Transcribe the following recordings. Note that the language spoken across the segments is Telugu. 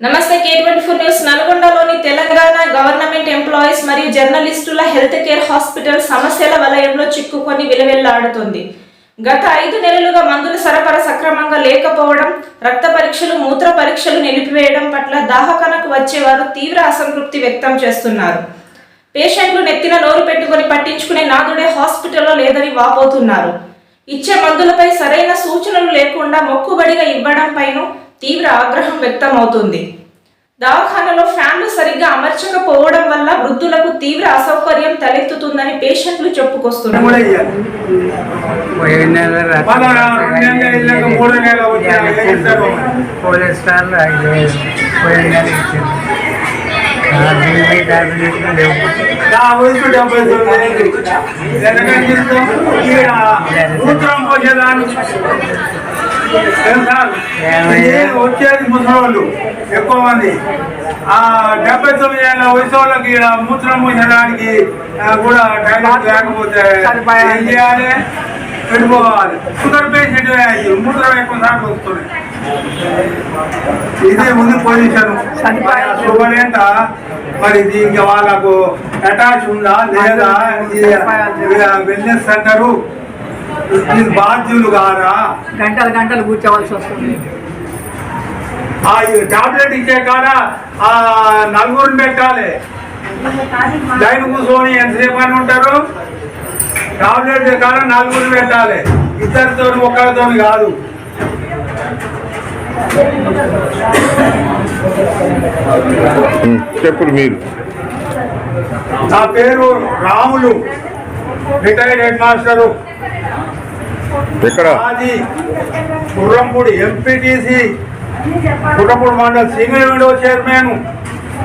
నమస్తే కే ట్వంటీ ఫోర్ న్యూస్ నల్గొండలోని తెలంగాణ గవర్నమెంట్ ఎంప్లాయీస్ మరియు జర్నలిస్టుల హెల్త్ కేర్ హాస్పిటల్ సమస్యల వలయంలో చిక్కుకొని విలవెల్లాడుతుంది. గత ఐదు నెలలుగా మందుల సరఫరా సక్రమంగా లేకపోవడం రక్త పరీక్షలు మూత్ర పరీక్షలు నిలిపివేయడం పట్ల దాహకనకు వచ్చేవారు తీవ్ర అసంతృప్తి వ్యక్తం చేస్తున్నారు. పేషెంట్లు నెత్తిన నోరు పెట్టుకొని పట్టించుకునే నాదుడే హాస్పిటల్లో లేదని వాపోతున్నారు. ఇచ్చే మందులపై సరైన సూచనలు లేకుండా మొక్కుబడిగా ఇవ్వడంపైన తీవ్ర ఆగ్రహం వ్యక్తమవుతుంది. దవాఖానలో ఫ్యాన్లు సరిగ్గా అమర్చకపోవడం వల్ల వృద్ధులకు తీవ్ర అసౌకర్యం తలెత్తుతుందని పేషెంట్లు చెప్పుకొస్తున్నారు డెబ్బై వచ్చేది ముసలోళ్ళు ఎక్కువ మంది ఆ డెబ్బై తొమ్మిది ఏళ్ళ వయసు వాళ్ళకి మూత్రం ఆ, కూడా టాయిలెట్ లేకపోతే ఏం చేయాలి పెట్టుకోవాలి షుగర్ పేషెంట్ మూత్రం ఎక్కువ సార్లు వస్తుంది ఇదే ఉంది పొజిషన్ షుగర్ ఏంట మరి దీనికి వాళ్ళకు అటాచ్ ఉందా లేదా వెల్నెస్ సెంటరు మీరు బాధ్యులు కారా గంటలు గంటలు కూర్చోవలసి వస్తుంది. ఆ టాబ్లెట్ ఇచ్చే కాడ ఆ నలుగురిని పెట్టాలి. లైన్ కూర్చొని ఎంతసేపు అని ఉంటారు? టాబ్లెట్ కాడ నలుగురిని పెట్టాలి. ఇద్దరితో ఒక్కరితో కాదు. చెప్పుడు మీరు. నా పేరు రాములు. Retired head master. ఎక్కడ? మాది Gurrampudi MPTC Gurrampudi mandal single window chairman.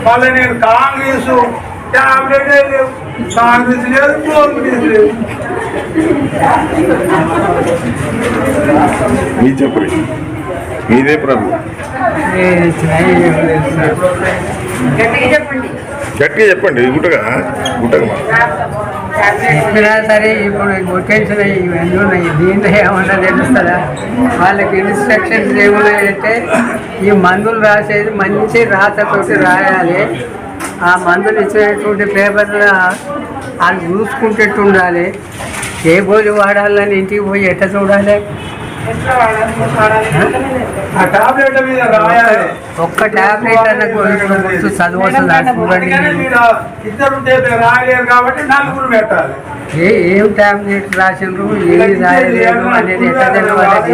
మళ్ళీ నేను కాంగ్రెస్ టాబ్లెట్ లేవు. కాంగ్రెస్ లేదు కాంగ్రెస్ లేదు. మీ చెప్పు మీదే ప్రభు. ఏది గట్టిగా చెప్పండి గుట్టగా? గుట్టగా సరే ఇప్పుడు టెన్షన్ ఇవన్నీ ఉన్నాయి. దీంట్లో ఏమన్నా తెలుస్తుందా? వాళ్ళకి ఇన్స్ట్రక్షన్స్ ఏమున్నాయంటే ఈ మందులు రాసేది మంచి రాతతోటి రాయాలి. ఆ మందులు ఇచ్చినటువంటి పేపర్లు వాళ్ళు చూసుకుంటట్టు ఉండాలి. ఏ భోజు వాడాలని ఇంటికి పోయి ఎట్ట చూడాలి? ఆ టాబ్లెట్ మీద రాయాలి. ఒక్క టాబ్లెట్ అన్న ఉంటే రాయలేరు కాబట్టి నలుగురు పెట్టాలి. ఏ ఏం టాబ్లెట్ రాసిండ్రు ఏది రాయలేదు అనేది ఎట్లా తెలవాలి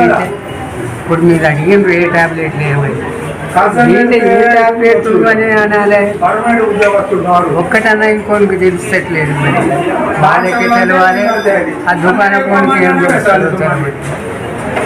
ఇప్పుడు మీరు అడిగిండ్రు ఏ టాబ్లెట్లు ఏమని. ఏ టాబ్లెట్ అని అనాలి. ఒక్కటన్నా ఇంకోనికి తెలిసట్లేదు మరి. వాళ్ళకి తెలవాలి. ఆ దుకాణ కోనికి ఏం తెలుస్తుంది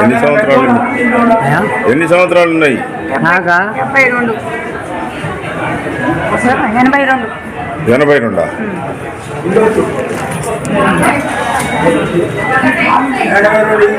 ఎన్ని సంవత్సరాలు ఉన్నాయి? ఎన్ని సంవత్సరాలు ఉన్నాయి? ఎనభై రెండు. ఎనభై రెండా. ఎనభై రెండు.